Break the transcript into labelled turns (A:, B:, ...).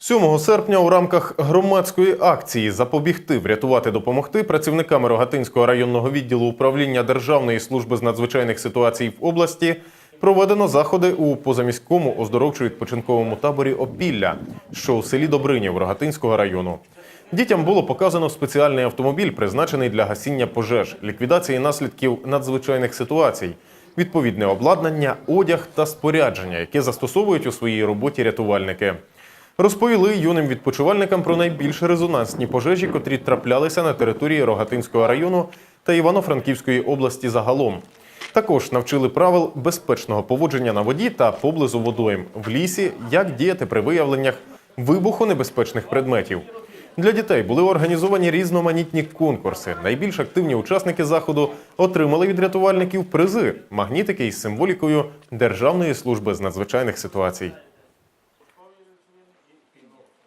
A: 7 серпня у рамках громадської акції Запобігти, врятувати, допомогти працівниками Рогатинського районного відділу управління Державної служби з надзвичайних ситуацій в області проведено заходи у позаміському оздоровчо-відпочинковому таборі Опілля, що у селі Добринів Рогатинського району. Дітям було показано спеціальний автомобіль, призначений для гасіння пожеж, ліквідації наслідків надзвичайних ситуацій, відповідне обладнання, одяг та спорядження, яке застосовують у своїй роботі рятувальники. Розповіли юним відпочивальникам про найбільш резонансні пожежі, котрі траплялися на території Рогатинського району та Івано-Франківської області загалом. Також навчили правил безпечного поводження на воді та поблизу водойм в лісі, як діяти при виявленнях вибухонебезпечних предметів. Для дітей були організовані різноманітні конкурси. Найбільш активні учасники заходу отримали від рятувальників призи магнітики із символікою Державної служби з надзвичайних ситуацій. mesmo. E, e,